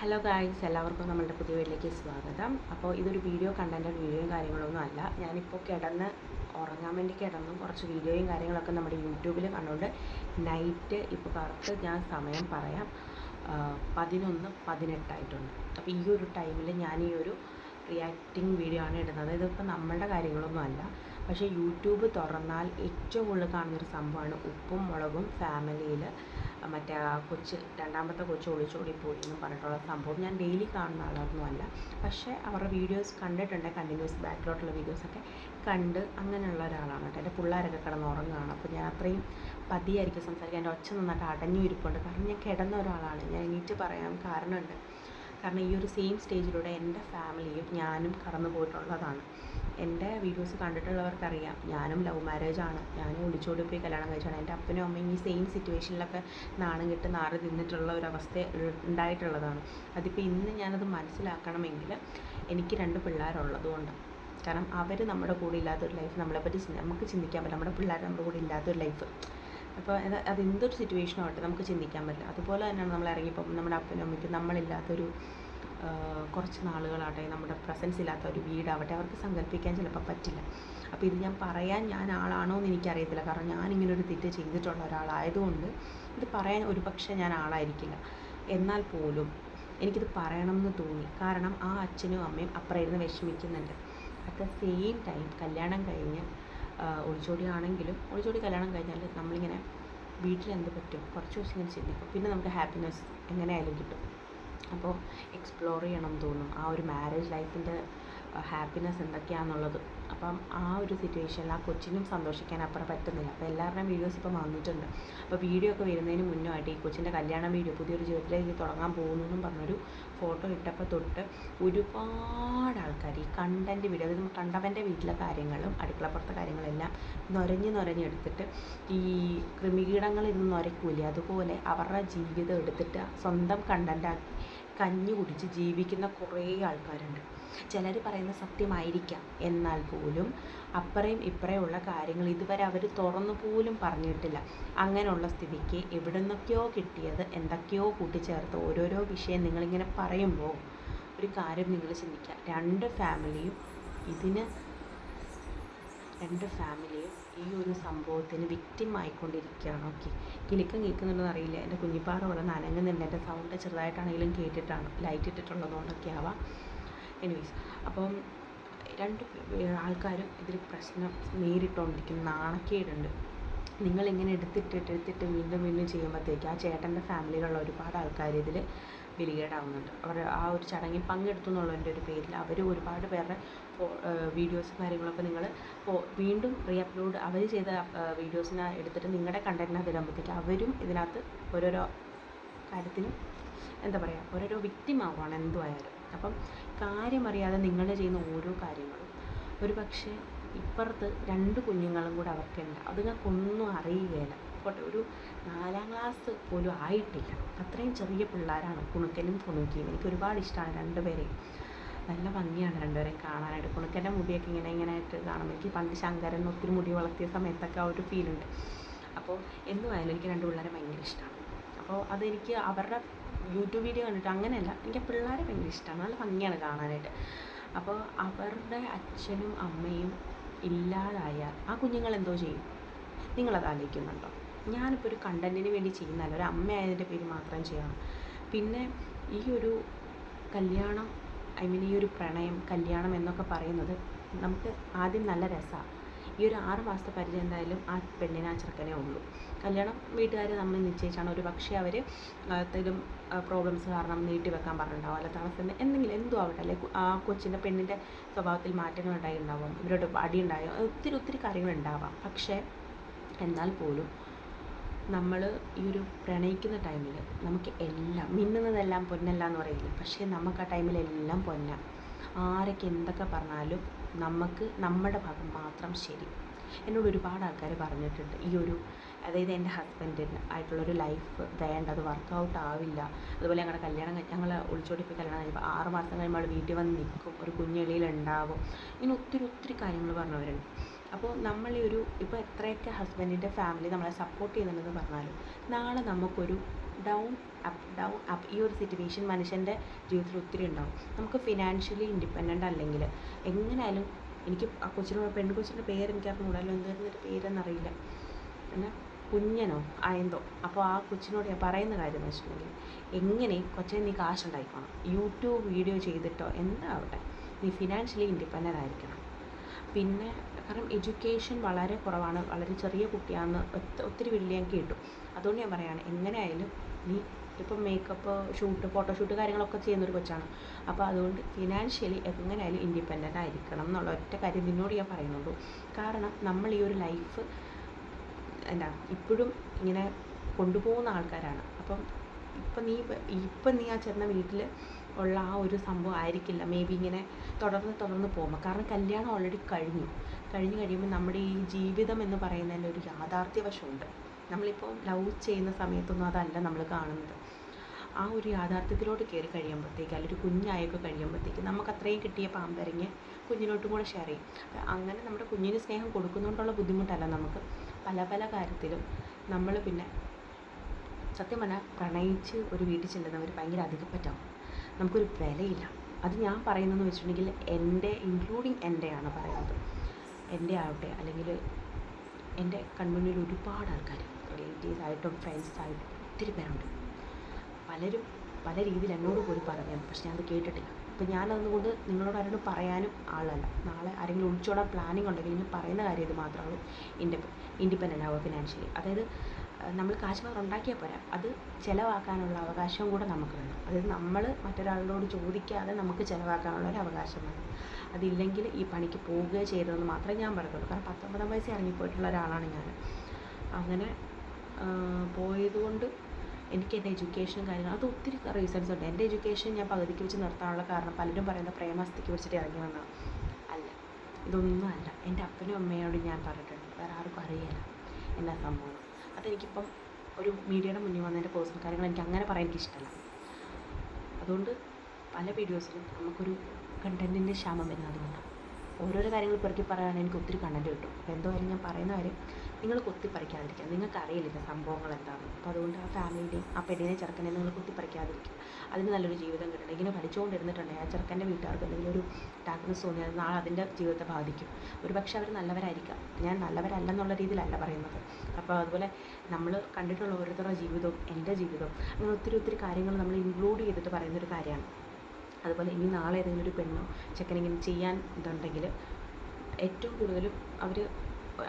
Hello guys എല്ലാവർക്കും നമ്മളുടെ പുതിയ വീട്ടിലേക്ക് സ്വാഗതം. അപ്പോൾ ഇതൊരു വീഡിയോ കണ്ടന്റ് വീഡിയോയും കാര്യങ്ങളൊന്നും അല്ല. ഞാനിപ്പോൾ കിടന്ന് ഉറങ്ങാൻ വേണ്ടി കിടന്നു കുറച്ച് വീഡിയോയും കാര്യങ്ങളൊക്കെ നമ്മുടെ യൂട്യൂബിൽ കണ്ടുകൊണ്ട് നൈറ്റ് ഇപ്പോൾ കറക്റ്റ് ഞാൻ സമയം പറയാം. പതിനൊന്ന് പതിനെട്ടായിട്ടുണ്ട് അപ്പോൾ ഈ ഒരു ടൈമിൽ ഞാൻ ഈ ഒരു റിയാക്ടിങ് വീഡിയോ ആണ് ഇടുന്നത്. ഇതിപ്പോൾ നമ്മളുടെ കാര്യങ്ങളൊന്നും അല്ല. പക്ഷേ യൂട്യൂബ് തുറന്നാൽ ഏറ്റവും കൂടുതൽ കാണുന്നൊരു സംഭവമാണ് ഉപ്പും മുളകും ഫാമിലിയിൽ മറ്റേ ആ കൊച്ച് രണ്ടാമത്തെ കൊച്ച് ഒളിച്ചോടി പോയി എന്ന് പറഞ്ഞിട്ടുള്ള സംഭവം ഞാൻ ഡെയിലി കാണുന്ന ആളൊന്നുമല്ല. പക്ഷേ അവരുടെ വീഡിയോസ് കണ്ടിട്ടുണ്ട് കണ്ടിന്യൂസ് ബാക്കിലോട്ടുള്ള വീഡിയോസൊക്കെ കണ്ട് അങ്ങനെയുള്ള ഒരാളാണ് കേട്ടോ. എന്റെ പിള്ളേരൊക്കെ കിടന്ന് ഉറങ്ങുകയാണ്. അപ്പോൾ ഞാൻ അത്രയും പതിയായിരിക്കും സംസാരിക്കാൻ. എന്റെ ഒച്ച നന്നായിട്ട് അടഞ്ഞു ഇരിപ്പുണ്ട് കാരണം ഞാൻ കിടന്ന ഒരാളാണ്. ഞാൻ എണീറ്റ് പറയാൻ കാരണമുണ്ട്. കാരണം ഈ ഒരു സെയിം സ്റ്റേജിലൂടെ എന്റെ ഫാമിലിയും ഞാനും കടന്നു പോയിട്ടുള്ളതാണ്. എന്റെ വീഡിയോസ് കണ്ടിട്ടുള്ളവർക്കറിയാം ഞാനും ലവ് മാരേജ് ആണ്. ഞാനും ഒളിച്ചോടി പോയി കല്യാണം കഴിച്ചാണ് എന്റെ അപ്പനും അമ്മയും ഈ സെയിം സിറ്റുവേഷനിലൊക്കെ നാണം കെട്ട് നാറ് തിന്നിട്ടുള്ള ഒരു അവസ്ഥ ഉണ്ടായിട്ടുള്ളതാണ്. അതിപ്പോൾ ഇന്ന് ഞാനത് മനസ്സിലാക്കണമെങ്കിൽ എനിക്ക് രണ്ട് പിള്ളേരുള്ളതുകൊണ്ട്. കാരണം അവർ നമ്മുടെ കൂടെ ഇല്ലാത്തൊരു ലൈഫ് നമ്മളെപ്പറ്റി നമുക്ക് ചിന്തിക്കാൻ പറ്റില്ല. നമ്മുടെ പിള്ളേർ നമ്മുടെ കൂടെ ഇല്ലാത്തൊരു ലൈഫ് അപ്പോൾ അത് സിറ്റുവേഷൻ ആവട്ടെ നമുക്ക് ചിന്തിക്കാൻ പറ്റില്ല. അതുപോലെ തന്നെയാണ് നമ്മൾ ഇറങ്ങിയപ്പോൾ നമ്മുടെ അപ്പനും അമ്മയ്ക്കും നമ്മളില്ലാത്തൊരു കുറച്ച് നാളുകളാകട്ടെ നമ്മുടെ പ്രസൻസ് ഇല്ലാത്ത ഒരു വീടാവട്ടെ അവർക്ക് സങ്കല്പിക്കാൻ ചിലപ്പോൾ പറ്റില്ല. അപ്പോൾ ഇത് ഞാൻ പറയാൻ ഞാൻ ആളാണോ എന്ന് എനിക്കറിയത്തില്ല. കാരണം ഞാൻ ഇങ്ങനെ ഒരു തെറ്റ് ചെയ്തിട്ടുള്ള ഒരാളായതുകൊണ്ട് ഇത് പറയാൻ ഒരു പക്ഷേ ഞാൻ ആളായിരിക്കില്ല. എന്നാൽ പോലും എനിക്കിത് പറയണം എന്ന് തോന്നി. കാരണം ആ അച്ഛനും അമ്മയും അപ്പുറം ഇരുന്ന് വിഷമിക്കുന്നുണ്ട്. അറ്റ് ദ സെയിം ടൈം കല്യാണം കഴിഞ്ഞ് ആഹ് ഒളിച്ചോടി കല്യാണം കഴിഞ്ഞാൽ നമ്മളിങ്ങനെ വീട്ടിൽ എന്ത് പറ്റും? കുറച്ച് ദിവസം ഇങ്ങനെ ചിന്തിക്കും. പിന്നെ നമുക്ക് ഹാപ്പിനെസ് എങ്ങനെയായാലും കിട്ടും. അപ്പോൾ എക്സ്പ്ലോർ ചെയ്യണം തോന്നും ആ ഒരു മാരേജ് ലൈഫിന്റെ ഹാപ്പിനെസ് എന്തൊക്കെയാണെന്നുള്ളത് അപ്പം ആ ഒരു സിറ്റുവേഷനിൽ ആ കൊച്ചിനും സന്തോഷിക്കാൻ അപ്പുറം പറ്റുന്നില്ല. അപ്പോൾ എല്ലാവരുടെയും വീഡിയോസ് ഇപ്പം വന്നിട്ടുണ്ട്. അപ്പോൾ വീഡിയോ ഒക്കെ വരുന്നതിന് മുന്നുമായിട്ട് ഈ കൊച്ചിന്റെ കല്യാണം വീഡിയോ പുതിയൊരു ജീവിതത്തിലേക്ക് തുടങ്ങാൻ പോകുന്നു എന്നും പറഞ്ഞൊരു ഫോട്ടോ ഇട്ടപ്പോൾ തൊട്ട് ഒരുപാട് ആൾക്കാർ ഈ കണ്ടന്റ് വീഡിയോ അതായത് കണ്ടവന്റെ വീട്ടിലെ കാര്യങ്ങളും അടുക്കളപ്പുറത്തെ കാര്യങ്ങളെല്ലാം നൊരഞ്ഞ് നൊരഞ്ഞെടുത്തിട്ട് ഈ കൃമികീടങ്ങൾ ഇന്ന് നൊരക്കൂലേ അതുപോലെ അവരുടെ ജീവിതം എടുത്തിട്ട് സ്വന്തം കണ്ടന്റാക്കി കഞ്ഞി കുടിച്ച് ജീവിക്കുന്ന കുറേ ആൾക്കാരുണ്ട്. ചിലർ പറയുന്ന സത്യമായിരിക്കാം. എന്നാൽ പോലും അപ്പറയും ഇപ്പറയുള്ള കാര്യങ്ങൾ ഇതുവരെ അവർ തുറന്നു പോലും പറഞ്ഞിട്ടില്ല. അങ്ങനെയുള്ള സ്ഥിതിക്ക് എവിടെ നിന്നൊക്കെയോ കിട്ടിയത് എന്തൊക്കെയോ കൂട്ടിച്ചേർത്ത് ഓരോരോ വിഷയം നിങ്ങളിങ്ങനെ പറയുമ്പോൾ ഒരു കാര്യം നിങ്ങൾ ചിന്തിക്കുക. രണ്ട് ഫാമിലിയും ഇതിന് രണ്ട് ഫാമിലിയും ഈ ഒരു സംഭവത്തിന് വിക്റ്റിം ആയിക്കൊണ്ടിരിക്കുകയാണ്. ഓക്കെ. കിലുക്കം കേൾക്കുന്നുണ്ടെന്ന് അറിയില്ല. എന്റെ കുഞ്ഞിപ്പാറ പോലെ നനങ്ങുന്നുണ്ട് എന്റെ സൗണ്ട് ചെറുതായിട്ടാണെങ്കിലും കേട്ടിട്ടാണ്. ലൈറ്റ് ഇട്ടിട്ടുള്ളതുകൊണ്ടൊക്കെ ആവാം. എനിവേസ് അപ്പം രണ്ട് ആൾക്കാരും ഇതിൽ പ്രശ്നം നേരിട്ടുകൊണ്ടിരിക്കുന്ന നാണക്കേടുണ്ട്. നിങ്ങളിങ്ങനെ എടുത്തിട്ടിട്ട് എടുത്തിട്ട് വീണ്ടും വീണ്ടും ചെയ്യുമ്പോഴത്തേക്ക് ആ ചേട്ടന്റെ ഫാമിലിയിലുള്ള ഒരുപാട് ആൾക്കാർ ഇതിൽ ബലികേടാവുന്നുണ്ട്. അവർ ആ ഒരു ചടങ്ങിൽ പങ്കെടുത്തു എന്നുള്ളതിന്റെ ഒരു പേരിൽ അവർ ഒരുപാട് പേരുടെ വീഡിയോസും കാര്യങ്ങളൊക്കെ നിങ്ങൾ വീണ്ടും റീ അപ്ലോഡ് അവർ ചെയ്ത വീഡിയോസിനെ എടുത്തിട്ട് നിങ്ങളുടെ കണ്ടന്റിനകത്ത് ഇടുമ്പോഴത്തേക്ക് അവരും ഇതിനകത്ത് ഓരോരോ കാര്യത്തിനും എന്താ പറയുക ഓരോരോ വ്യക്തിമാവുകയാണ് എന്തുമായാലും അപ്പം കാര്യമറിയാതെ നിങ്ങൾ ചെയ്യുന്ന ഓരോ കാര്യങ്ങളും. ഒരു പക്ഷേ ഇപ്പുറത്ത് രണ്ട് കുഞ്ഞുങ്ങളും കൂടെ അവർക്കുണ്ട്. അതുങ്ങൾക്കൊന്നും അറിയുകയില്ല പോട്ടെ ഒരു നാലാം ക്ലാസ് പോലും ആയിട്ടില്ല. അത്രയും ചെറിയ പിള്ളേരാണ് കുണുക്കനും കുണുക്കിയും. എനിക്ക് ഒരുപാട് ഇഷ്ടമാണ് രണ്ടുപേരെയും. നല്ല ഭംഗിയാണ് രണ്ടുപേരെയും കാണാനായിട്ട്. കുണുക്കന്റെ മുടിയൊക്കെ ഇങ്ങനെ ഇങ്ങനെ ആയിട്ട് കാണുമ്പോൾ എനിക്ക് പണ്ട് ശങ്കരൻ ഒത്തിരി മുടി വളർത്തിയ സമയത്തൊക്കെ ആ ഒരു ഫീലുണ്ട് അപ്പോൾ എന്തുമായാലും എനിക്ക് രണ്ട് പിള്ളേരെ ഭയങ്കര ഇഷ്ടമാണ് അപ്പോൾ അതെനിക്ക് അവരുടെ യൂട്യൂബ് വീഡിയോ കണ്ടിട്ട് അങ്ങനെയല്ല. എനിക്ക് പിള്ളേരെ ഭയങ്കര ഇഷ്ടമാണ് നല്ല ഭംഗിയാണ് കാണാനായിട്ട്. അപ്പോൾ അവരുടെ അച്ഛനും അമ്മയും ഇല്ലാതായാൽ ആ കുഞ്ഞുങ്ങൾ എന്തോ ചെയ്യും? നിങ്ങളത് ആലോചിക്കുന്നുണ്ടോ? ഞാനിപ്പോൾ ഒരു കണ്ടന്റിന് വേണ്ടി ചെയ്യുന്നതല്ല. ഒരു അമ്മയായതിന്റെ പേര് മാത്രം ചെയ്യണം. പിന്നെ ഈ ഒരു കല്യാണം ഐ മീൻ ഈ ഒരു പ്രണയം കല്യാണം എന്നൊക്കെ പറയുന്നത് നമുക്ക് ആദ്യം നല്ല രസമാണ് ഈ ഒരു ആറ് മാസത്തെ പരിചയം എന്തായാലും ആ പെണ്ണിന് ആ ചെറുക്കനെ ഉള്ളൂ. കല്യാണം വീട്ടുകാർ നമ്മൾ നിശ്ചയിച്ചാണ് ഒരു പക്ഷേ അവർ എന്തെങ്കിലും പ്രോബ്ലംസ് കാരണം നീട്ടി വെക്കാൻ പറഞ്ഞിട്ടുണ്ടാവും. അല്ല താമസം എന്തെങ്കിലും എന്തോ ആവട്ടെ. അല്ലെ ആ കൊച്ചിന്റെ പെണ്ണിന്റെ സ്വഭാവത്തിൽ മാറ്റങ്ങൾ ഉണ്ടായിട്ടുണ്ടാവും. ഇവരോട് അടി ഉണ്ടായോ? ഒത്തിരി ഒത്തിരി കാര്യങ്ങൾ ഉണ്ടാവാം. പക്ഷേ എന്നാൽ പോലും നമ്മൾ ഈ ഒരു പ്രണയിക്കുന്ന ടൈമിൽ നമുക്ക് എല്ലാം മിന്നുന്നതെല്ലാം പൊന്നല്ല എന്ന് പറയില്ലേ? പക്ഷേ നമുക്ക് ആ ടൈമിലെല്ലാം പൊന്ന. ആരൊക്കെ എന്തൊക്കെ പറഞ്ഞാലും നമുക്ക് നമ്മുടെ ഭാഗം മാത്രം ശരി. എന്നോട് ഒരുപാട് ആൾക്കാർ പറഞ്ഞിട്ടുണ്ട്. ഈ ഒരു അതായത് എന്റെ ഹസ്ബൻഡിന് ആയിട്ടുള്ളൊരു ലൈഫ് വേണ്ട അത് വർക്കൗട്ട് ആവില്ല. അതുപോലെ ഞങ്ങളുടെ കല്യാണം ഞങ്ങൾ ഒളിച്ചോടി പോയി കല്യാണം കഴിയുമ്പോൾ ആറ് മാസം കഴിയുമ്പോൾ വീട്ടിൽ വന്ന് നിൽക്കും ഒരു കുഞ്ഞെളിയിലുണ്ടാവും ഇങ്ങനെ ഒത്തിരി ഒത്തിരി കാര്യങ്ങൾ പറഞ്ഞവരുണ്ട്. അപ്പോൾ നമ്മൾ ഈ ഒരു ഇപ്പോൾ എത്രയൊക്കെ ഹസ്ബൻഡിന്റെ ഫാമിലി നമ്മളെ സപ്പോർട്ട് ചെയ്യുന്നുണ്ടെന്ന് പറഞ്ഞാലും നാളെ നമുക്കൊരു ഡൗൺ അപ്പ് ഡൗൺ അപ്പ് ഈ ഒരു സിറ്റുവേഷൻ മനുഷ്യന്റെ ജീവിതത്തിൽ ഒത്തിരി ഉണ്ടാവും. നമുക്ക് ഫിനാൻഷ്യലി ഇൻഡിപെൻഡന്റ് അല്ലെങ്കിൽ എങ്ങനെയായാലും എനിക്ക് ആ കൊച്ചിനോട് പെൺകൊച്ചിന്റെ പേര് എനിക്ക് അറിഞ്ഞൂടല്ലോ എന്തായിരുന്നു ഒരു പേരെന്നറിയില്ല. എന്നാൽ കുഞ്ഞനോ ആയന്തോ. അപ്പോൾ ആ കൊച്ചിനോട് ഞാൻ പറയുന്ന കാര്യം എന്ന് വെച്ചിട്ടുണ്ടെങ്കിൽ എങ്ങനെ കൊച്ചിന് നീ കാശുണ്ടായിക്കോണം? യൂട്യൂബ് വീഡിയോ ചെയ്തിട്ടോ? എന്താവട്ടെ. നീ ഫിനാൻഷ്യലി ഇൻഡിപെൻഡന്റ് ആയിരിക്കണം. പിന്നെ കാരണം എഡ്യൂക്കേഷൻ വളരെ കുറവാണ്. വളരെ ചെറിയ കുട്ടിയാണ് ഒത്ത- ഒത്തിരി വീട്ടിൽ ഞാൻ കേട്ടു. അതുകൊണ്ട് ഞാൻ പറയുകയാണ് എങ്ങനെയായാലും നീ ഇപ്പം മേക്കപ്പ് ഷൂട്ട് ഫോട്ടോഷൂട്ട് കാര്യങ്ങളൊക്കെ ചെയ്യുന്നൊരു കൊച്ചാണ്. അപ്പോൾ അതുകൊണ്ട് ഫിനാൻഷ്യലി എങ്ങനെയായാലും ഇൻഡിപെൻഡന്റ് ആയിരിക്കണം എന്നുള്ള ഒറ്റ കാര്യം നിന്നോട് ഞാൻ പറയുന്നുള്ളൂ. കാരണം നമ്മൾ ഈ ഒരു ലൈഫ് എന്താ ഇപ്പോഴും ഇങ്ങനെ കൊണ്ടുപോകുന്ന ആൾക്കാരാണ്. അപ്പം ഇപ്പം നീ ഇപ്പം നീ ആ ചെന്ന വീട്ടിൽ ഉള്ള ആ ഒരു സംഭവം ആയിരിക്കില്ല. മേ ബി ഇങ്ങനെ തുടർന്ന് തുടർന്ന് പോകുമ്പോൾ. കാരണം കല്യാണം ഓൾറെഡി കഴിഞ്ഞു. കഴിഞ്ഞ് കഴിയുമ്പോൾ നമ്മുടെ ഈ ജീവിതം എന്ന് പറയുന്നതിന്റെ ഒരു യാഥാർത്ഥ്യ വശമുണ്ട് നമ്മളിപ്പോൾ ലവ് ചെയ്യുന്ന സമയത്തൊന്നും അതല്ല നമ്മൾ കാണുന്നത്. ആ ഒരു യാഥാർത്ഥ്യത്തിലോട്ട് കയറി കഴിയുമ്പോഴത്തേക്ക് അല്ലെങ്കിൽ ഒരു കുഞ്ഞായൊക്കെ കഴിയുമ്പോഴത്തേക്ക് നമുക്ക് അത്രയും കിട്ടിയ പാമ്പരങ്ങ് കുഞ്ഞിനോട്ടും കൂടെ ഷെയർ ചെയ്യും. അങ്ങനെ നമ്മുടെ കുഞ്ഞിന് സ്നേഹം കൊടുക്കുന്നതുകൊണ്ടുള്ള ബുദ്ധിമുട്ടല്ല നമുക്ക്. പല പല കാര്യത്തിലും നമ്മൾ പിന്നെ സത്യം പറഞ്ഞാൽ പ്രണയിച്ച് ഒരു വീട്ടിൽ ചെല്ലുന്നവർ ഭയങ്കര അധികപ്പറ്റാവും. നമുക്കൊരു വിലയില്ല. അത് ഞാൻ പറയുന്നതെന്ന് വെച്ചിട്ടുണ്ടെങ്കിൽ എന്റെ ഇൻക്ലൂഡിങ് എന്റെയാണ് പറയുന്നത്. എന്റെ ആവട്ടെ അല്ലെങ്കിൽ എന്റെ കൺമുന്നിൽ ഒരുപാട് ആൾക്കാർ റിലേറ്റീവ്സ് ആയിട്ടും ഫ്രണ്ട്സ് ആയിട്ടും ഒത്തിരി പേരുണ്ട്. പലരും പല രീതിയിൽ എന്നോട് പോലും പറഞ്ഞു പക്ഷെ ഞാനത് കേട്ടിട്ടില്ല. അപ്പോൾ ഞാനതുകൊണ്ട് നിങ്ങളോട് ആരോടും പറയാനും ആളല്ല. നാളെ ആരെങ്കിലും ഒളിച്ചോടാൻ പ്ലാനിങ് ഉണ്ടെങ്കിൽ ഇനി പറയുന്ന കാര്യം ഇത് മാത്രമാണ് ഇൻഡിപെ ഇൻഡിപെൻഡന്റ് ആവുക ഫിനാൻഷ്യലി അതായത് നമ്മൾ കാശ് ഉണ്ടാക്കിയാൽ പോരാ. അത് ചിലവാക്കാനുള്ള അവകാശവും കൂടെ നമുക്ക് വേണം അതായത് നമ്മൾ മറ്റൊരാളോട് ചോദിക്കാതെ നമുക്ക് ചിലവാക്കാനുള്ള ഒരു അവകാശം വേണം അതില്ലെങ്കിൽ ഈ പണിക്ക് പോവുകയോ ചെയ്തതെന്ന് മാത്രമേ ഞാൻ പറയത്തുള്ളൂ. കാരണം പത്തൊമ്പതാം വയസ്സിൽ ഇറങ്ങിപ്പോയിട്ടുള്ള ഒരാളാണ് ഞാൻ അങ്ങനെ പോയതുകൊണ്ട് എനിക്ക് എന്റെ എഡ്യൂക്കേഷനും കാര്യങ്ങളും അത് ഒത്തിരി റീസൺസ് ഉണ്ട്. എന്റെ എഡ്യൂക്കേഷൻ ഞാൻ പകുതിക്ക് വെച്ച് നിർത്താനുള്ള കാരണം പലരും പറയുന്നത് പ്രേമസ്ഥിക്ക് വെച്ചിട്ട് ഇറങ്ങി വന്നതാണ് അല്ല. ഇതൊന്നും അല്ല. എന്റെ അപ്പനും അമ്മയോടും ഞാൻ പറഞ്ഞിട്ടുണ്ട്. വേറെ ആർക്കും അറിയില്ല. എന്നാ സംഭവം? അതെനിക്കിപ്പം ഒരു മീഡിയയുടെ മുന്നിൽ വന്ന എന്റെ പേഴ്സണൽ കാര്യങ്ങൾ എനിക്ക് അങ്ങനെ പറയാൻ എനിക്ക് ഇഷ്ടമല്ല അതുകൊണ്ട് പല വീഡിയോസിലും നമുക്കൊരു കണ്ടന്റിന്റെ ക്ഷാമം വരുന്നത് അതുകൊണ്ടാണ്. ഓരോരോ കാര്യങ്ങൾ പെറുക്കി പറയുകയാണെങ്കിൽ എനിക്ക് ഒത്തിരി കണ്ടന്റ് കിട്ടും. അപ്പോൾ എന്തായാലും ഞാൻ പറയുന്ന കാര്യം നിങ്ങൾ കുത്തിപ്പറിക്കാതിരിക്കുക. നിങ്ങൾക്ക് അറിയില്ല സംഭവങ്ങൾ എന്താണെന്ന് അപ്പോൾ അതുകൊണ്ട് ആ ഫാമിലിയുടെയും ആ പെണ്ണിനെ ചെറുക്കനെ നിങ്ങൾ കുത്തിപ്പറിക്കാതിരിക്കുക. അതിന് നല്ലൊരു ജീവിതം കിട്ടണം. ഇങ്ങനെ പഠിച്ചുകൊണ്ടിരുന്നിട്ടുണ്ടെങ്കിൽ ആ ചെറുക്കന്റെ വീട്ടുകാർക്ക് എന്തെങ്കിലും ഒരു ടാക്നസ് തോന്നിയാൽ നാളെ അതിന്റെ ജീവിതത്തെ ബാധിക്കും. ഒരു പക്ഷേ അവർ നല്ലവരായിരിക്കാം. ഞാൻ നല്ലവരല്ലെന്നുള്ള രീതിയിലല്ല പറയുന്നത്. അപ്പോൾ അതുപോലെ നമ്മൾ കണ്ടിട്ടുള്ള ഓരോരുത്തരുടെ ജീവിതവും എന്റെ ജീവിതവും അങ്ങനെ ഒത്തിരി ഒത്തിരി കാര്യങ്ങൾ നമ്മൾ ഇൻക്ലൂഡ് ചെയ്തിട്ട് പറയുന്നൊരു കാര്യമാണ്. അതുപോലെ ഇനി നാളെ ഏതെങ്കിലും ഒരു പെണ്ണോ ചെക്കനെങ്കിലും ചെയ്യാൻ ഇതുണ്ടെങ്കിൽ ഏറ്റവും കൂടുതലും അവർ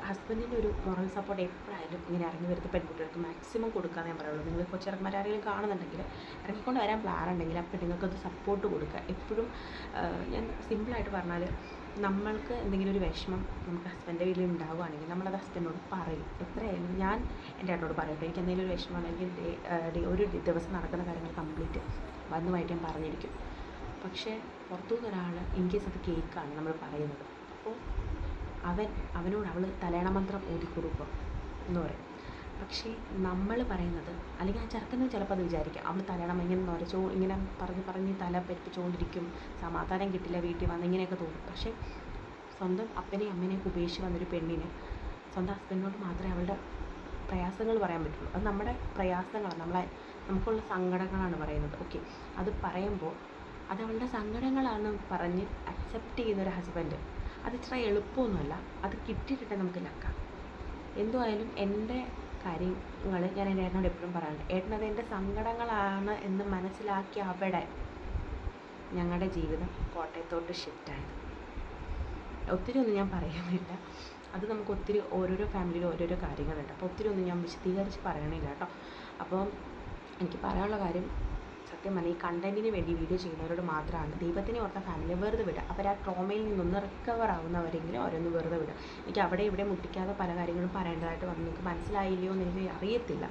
ഹസ്ബൻഡിന്റെ ഒരു മോറൽ സപ്പോർട്ട് എപ്പോഴായാലും ഇങ്ങനെ ഇറങ്ങി വരുന്ന പെൺകുട്ടികൾക്ക് മാക്സിമം കൊടുക്കാൻ ഞാൻ പറയുള്ളൂ. നിങ്ങൾ കൊച്ചിറക്കന്മാർ ആരെങ്കിലും കാണുന്നുണ്ടെങ്കിൽ ഇറങ്ങിക്കൊണ്ട് വരാൻ പ്ലാൻ ഉണ്ടെങ്കിൽ ആ നിങ്ങൾക്കത് സപ്പോർട്ട് കൊടുക്കുക. എപ്പോഴും ഞാൻ സിമ്പിളായിട്ട് പറഞ്ഞാൽ നമ്മൾക്ക് എന്തെങ്കിലും ഒരു വിഷമം നമുക്ക് ഹസ്ബൻഡിന്റെ വീട്ടിൽ ഉണ്ടാവുകയാണെങ്കിൽ നമ്മളത് ഹസ്ബൻഡിനോട് പറയും. എത്രയായാലും ഞാൻ എന്റെ ഏട്ടനോട് പറയട്ടെ എനിക്ക് എന്തെങ്കിലും ഒരു വിഷമം അല്ലെങ്കിൽ ഒരു ദിവസം നടക്കുന്ന കാര്യങ്ങൾ കംപ്ലീറ്റ് വന്നുമായിട്ട് ഞാൻ പറഞ്ഞിരിക്കും. പക്ഷേ പുറത്തുനിന്ന് ഒരാൾ ഇൻ കേസ് അത് കേക്കാണ് നമ്മൾ പറയുന്നത്. അപ്പോൾ അവൻ അവനോട് അവൾ തലേണ മന്ത്രം ഓതിക്കൊടുക്കുക എന്ന് പറയും. പക്ഷേ നമ്മൾ പറയുന്നത് അല്ലെങ്കിൽ ആ ചെറുക്കന് ചിലപ്പോൾ അത് വിചാരിക്കാം അവൾ തലേണം ഇങ്ങനെ നൊരച്ചോ ഇങ്ങനെ പറഞ്ഞ് പറഞ്ഞ് തല പറ്റിച്ചുകൊണ്ടിരിക്കും സമാധാനം കിട്ടില്ല വീട്ടിൽ വന്ന് ഇങ്ങനെയൊക്കെ തോന്നും. പക്ഷേ സ്വന്തം അപ്പനെയും അമ്മനെയൊക്കെ ഉപേക്ഷിച്ച് വന്നൊരു പെണ്ണിന് സ്വന്തം ഹസ്ബൻഡിനോട് മാത്രമേ അവളുടെ പ്രയാസങ്ങൾ പറയാൻ പറ്റുള്ളൂ. അത് നമ്മുടെ പ്രയാസങ്ങളാണ്. നമ്മളെ നമുക്കുള്ള സങ്കടങ്ങളാണ് പറയുന്നത്. ഓക്കെ. അത് പറയുമ്പോൾ അത് അവളുടെ സങ്കടങ്ങളാണ് പറഞ്ഞ് അക്സെപ്റ്റ് ചെയ്യുന്ന ഒരു ഹസ്ബൻഡ് അത് ഇത്ര എളുപ്പമൊന്നുമല്ല. അത് കിട്ടിയിട്ടേ നമുക്ക് ലക്കാം എന്തുമായാലും എന്റെ കാര്യങ്ങൾ ഞാൻ എന്റെ ഏട്ടനോട് എപ്പോഴും പറയാറുണ്ട്. ഏട്ടനത് എന്റെ സങ്കടങ്ങളാണ് എന്ന് മനസ്സിലാക്കി അവിടെ ഞങ്ങളുടെ ജീവിതം കോട്ടയത്തോട്ട് ഷിഫ്റ്റായത് ഒത്തിരി ഒന്നും ഞാൻ പറയുന്നില്ല. അത് നമുക്ക് ഒത്തിരി ഓരോരോ ഫാമിലിയിൽ ഓരോരോ കാര്യങ്ങളുണ്ട്. അപ്പോൾ ഒത്തിരി ഒന്നും ഞാൻ വിശദീകരിച്ച് പറയണില്ല കേട്ടോ. അപ്പോൾ എനിക്ക് പറയാനുള്ള കാര്യം സത്യം പറഞ്ഞാൽ ഈ കണ്ടന്റിന് വേണ്ടി വീഡിയോ ചെയ്യുന്നവരോട് മാത്രമാണ്. ദൈവത്തിനെ ഓർത്ത ഫാമിലി വെറുതെ വിടുക. അവർ ആ ട്രോമയിൽ നിന്നൊന്ന് റിക്കവർ ആവുന്നവരെങ്കിലും അവരൊന്ന് വെറുതെ വിടുക. എനിക്ക് അവിടെ ഇവിടെ മുട്ടിക്കാതെ പല കാര്യങ്ങളും പറയേണ്ടതായിട്ട് വന്നു. എനിക്ക് മനസ്സിലായില്ലയോ എന്ന് എനിക്ക് അറിയത്തില്ല.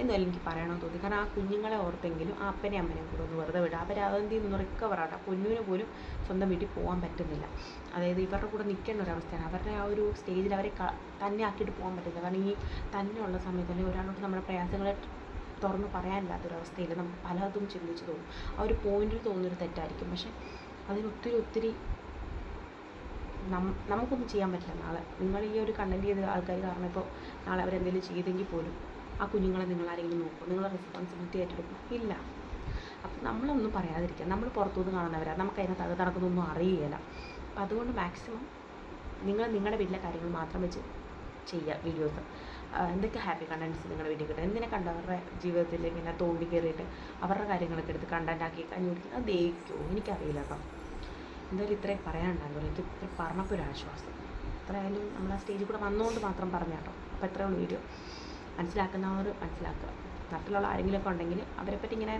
എന്നാലും എനിക്ക് പറയണമെന്ന് തോന്നി. കാരണം ആ കുഞ്ഞുങ്ങളെ ഓർത്തെങ്കിലും ആ അപ്പനെ അമ്മനെ കൂടെ ഒന്ന് വെറുതെ വിടുക. അവർ അതിൽ നിന്ന് റിക്കവർ ആവട്ടെ. കുഞ്ഞിന് പോലും സ്വന്തം വീട്ടിൽ പോകാൻ പറ്റുന്നില്ല. അതായത് ഇവരുടെ കൂടെ നിൽക്കേണ്ട ഒരു അവസ്ഥയാണ്. അവരുടെ ആ ഒരു സ്റ്റേജിൽ അവരെ തന്നെ ആക്കിയിട്ട് പോകാൻ പറ്റുന്നില്ല. കാരണം ഈ തന്നെ ഉള്ള സമയത്ത് അല്ലെങ്കിൽ ഒരാളോട് നമ്മുടെ പ്രയാസങ്ങളെ തുറന്ന് പറയാനില്ലാത്തൊരവസ്ഥയിൽ നമുക്ക് പലതും ചിന്തിച്ച് തോന്നും. ആ ഒരു പോയിന്റിൽ തോന്നുന്നൊരു തെറ്റായിരിക്കും. പക്ഷെ അതിനൊത്തിരി ഒത്തിരി നം നമുക്കൊന്നും ചെയ്യാൻ പറ്റില്ല നാളെ. നിങ്ങൾ ഈ ഒരു കണ്ടന്റ് ചെയ്ത ആൾക്കാർ കാരണം ഇപ്പോൾ നാളെ അവരെന്തെങ്കിലും ചെയ്തെങ്കിൽ പോലും ആ കുഞ്ഞുങ്ങളെ നിങ്ങൾ ആരെങ്കിലും നോക്കും. നിങ്ങൾ റെസ്പോൺസിബിലിറ്റി ഏറ്റെടുക്കും. ഇല്ല. അപ്പം നമ്മളൊന്നും പറയാതിരിക്കുക. നമ്മൾ പുറത്തുനിന്ന് കാണുന്നവരാണ് നമുക്ക് അതിനകത്ത് തക നടക്കുന്നൊന്നും അറിയില്ല അപ്പം അതുകൊണ്ട് മാക്സിമം നിങ്ങൾ നിങ്ങളുടെ വീട്ടിലെ കാര്യങ്ങൾ മാത്രം വെച്ച് ചെയ്യുക വീഡിയോസ്. എന്തൊക്കെ ഹാപ്പി കണ്ടൻസ് നിങ്ങളുടെ വീട്ടിൽ കിട്ടും? എന്തിനെ കണ്ട് അവരുടെ ജീവിതത്തിൽ ഇങ്ങനെ തോണ്ടി കയറിയിട്ട് അവരുടെ കാര്യങ്ങളൊക്കെ എടുത്ത് കണ്ടന്റാക്കി ആക്കി കഞ്ഞി കുടിക്കുന്നത് അത് ദഹിക്കുമോ എനിക്കറിയില്ല കേട്ടോ എന്തായാലും ഇത്രയും പറയാനുണ്ടാകുമല്ലോ എനിക്ക് ഇത്ര പറഞ്ഞപ്പോൾ ഒരു ആശ്വാസം. എത്രയായാലും നമ്മൾ ആ സ്റ്റേജിൽ കൂടെ വന്നുകൊണ്ട് മാത്രം പറഞ്ഞ കേട്ടോ അപ്പോൾ എത്രയേ ഉള്ളൂ വീഡിയോ മനസ്സിലാക്കുന്നവർ മനസ്സിലാക്കുക. നാട്ടിലുള്ള ആരെങ്കിലുമൊക്കെ ഉണ്ടെങ്കിൽ അവരെപ്പറ്റി ഇങ്ങനെ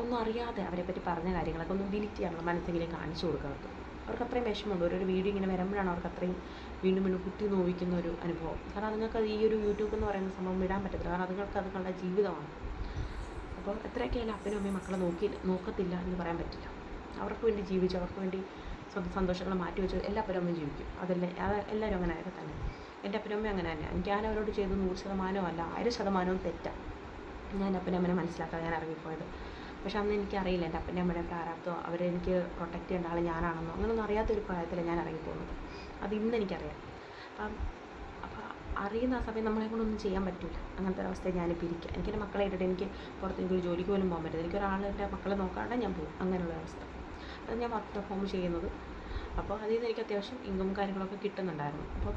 ഒന്നും അറിയാതെ അവരെപ്പറ്റി പറഞ്ഞ കാര്യങ്ങളൊക്കെ ഒന്ന് ഡിലീറ്റ് ചെയ്യാനുള്ള മനസ്സെങ്കിലും കാണിച്ചു കൊടുക്കുക അവർക്ക്. അവർക്ക് അത്രയും വിഷമമുണ്ട്. ഒരു വീഡിയോ ഇങ്ങനെ വരുമ്പോഴാണ് അവർക്ക് അത്രയും വീണ്ടും വീണ്ടും കുത്തി നോവിക്കുന്ന ഒരു അനുഭവം. കാരണം നിങ്ങൾക്ക് ഈ ഒരു യൂട്യൂബ് എന്ന് പറയുന്ന സംഭവം വിടാൻ പറ്റത്തില്ല. കാരണം അതുങ്ങൾക്ക് അതുങ്ങളുടെ ജീവിതമാണ്. അപ്പോൾ എത്രയൊക്കെ ആയാലും അപ്പനും അമ്മയും മക്കളെ നോക്കി നോക്കത്തില്ല എന്ന് പറയാൻ പറ്റില്ല. അവർക്ക് വേണ്ടി ജീവിച്ചു അവർക്ക് വേണ്ടി സ്വന്തം സന്തോഷങ്ങൾ മാറ്റി വെച്ച്. എല്ലാ അപ്പനും അമ്മയും ജീവിക്കും. അതല്ലേ അത് എല്ലാവരും അങ്ങനെ ആയൊക്കെ തന്നെ. എന്റെ അമ്മയും അങ്ങനെ തന്നെ ഞാൻ അവരോട് ചെയ്ത് നൂറ് അല്ല ആയിരം ശതമാനവും തെറ്റാണ് ഞാൻ അപ്പനും അമ്മനെ മനസ്സിലാക്കാതെ ഞാൻ ഇറങ്ങിപ്പോയത്. പക്ഷെ അന്ന് എനിക്കറിയില്ല. എന്റെ അപ്പന്റെ അമ്മയുടെ പ്രാരാബ്ദോ. അവരെനിക്ക് പ്രൊട്ടക്റ്റ് ചെയ്യേണ്ട ആൾ ഞാനാണെന്നോ. അങ്ങനെയൊന്നും അറിയാത്തൊരു പ്രായത്തിലാണ് ഞാൻ ഇറങ്ങിപ്പോകുന്നത് അത് ഇന്ന് എനിക്കറിയാം. അപ്പം അപ്പം അറിയുന്ന ആ സമയം നമ്മളെ കൊണ്ടൊന്നും ചെയ്യാൻ പറ്റില്ല അങ്ങനത്തെ ഒരു അവസ്ഥയിൽ ഞാനിപ്പോൾ ഇരിക്കുക എനിക്ക് എന്റെ മക്കളെ ഇട്ടിട്ട് എനിക്ക് പുറത്ത് എനിക്ക് ഒരു ജോലിക്ക് പോലും പോകാൻ പറ്റില്ല എനിക്ക് ഒരാൾ എന്റെ മക്കളെ നോക്കാണ്ട് ഞാൻ പോകും. അങ്ങനെയുള്ള അവസ്ഥ. അത് ഞാൻ വർക്ക് ഹോം ചെയ്യുന്നത്. അപ്പോൾ അതിൽ നിന്ന് എനിക്ക് അത്യാവശ്യം ഇൻകം കാര്യങ്ങളൊക്കെ കിട്ടുന്നുണ്ടായിരുന്നു. അപ്പോൾ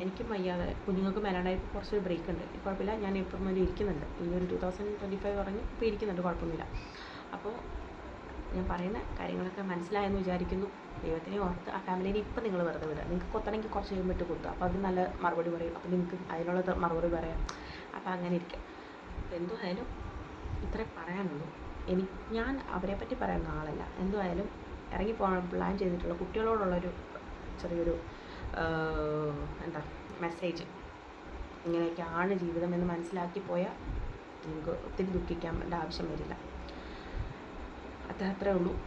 എനിക്കും വയ്യാതെ. കുഞ്ഞുങ്ങൾക്ക് മേലാണ്ടായപ്പോൾ കുറച്ചൊരു ബ്രേക്ക് ഉണ്ട്. കുഴപ്പമില്ല. ഞാൻ ഇപ്പം വരെ ഇരിക്കുന്നുണ്ട്. ഈ ഒരു ടു തൗസൻഡ് ട്വന്റി ഫൈവ് പറഞ്ഞ് ഇപ്പോൾ ഇരിക്കുന്നുണ്ട് കുഴപ്പമൊന്നുമില്ല. അപ്പോൾ ഞാൻ പറയുന്ന കാര്യങ്ങളൊക്കെ മനസ്സിലായെന്ന് വിചാരിക്കുന്നു. ദൈവത്തിനെ ഓർത്ത് ആ ഫാമിലിനെ ഇപ്പം നിങ്ങൾ വെറുതെ വിടുക. നിങ്ങൾക്ക് കൊത്തണമെങ്കിൽ കുറച്ച് കഴിയുമ്പോൾ കൊത്തുക അപ്പോൾ അത് നല്ല മറുപടി പറയും. അപ്പോൾ നിങ്ങൾക്ക് അതിനുള്ള മറുപടി പറയാം. അപ്പോൾ അങ്ങനെ ഇരിക്കാം. എന്തുമായാലും ഇത്രേ പറയാനുള്ളൂ. എനിക്ക് ഞാൻ അവരെ പറ്റി പറയുന്ന ആളല്ല. എന്തുമായാലും ഇറങ്ങിപ്പോകാൻ പ്ലാൻ ചെയ്തിട്ടുള്ള കുട്ടികളോടുള്ളൊരു ചെറിയൊരു എന്താ മെസ്സേജ് ഇങ്ങനെയൊക്കെയാണ് ജീവിതം എന്ന് മനസ്സിലാക്കി പോയാൽ നിങ്ങൾക്ക് ഒത്തിരി ദുഃഖിക്കേണ്ട ആവശ്യം വരില്ല. അത്ര അത്രേ ഉള്ളൂ.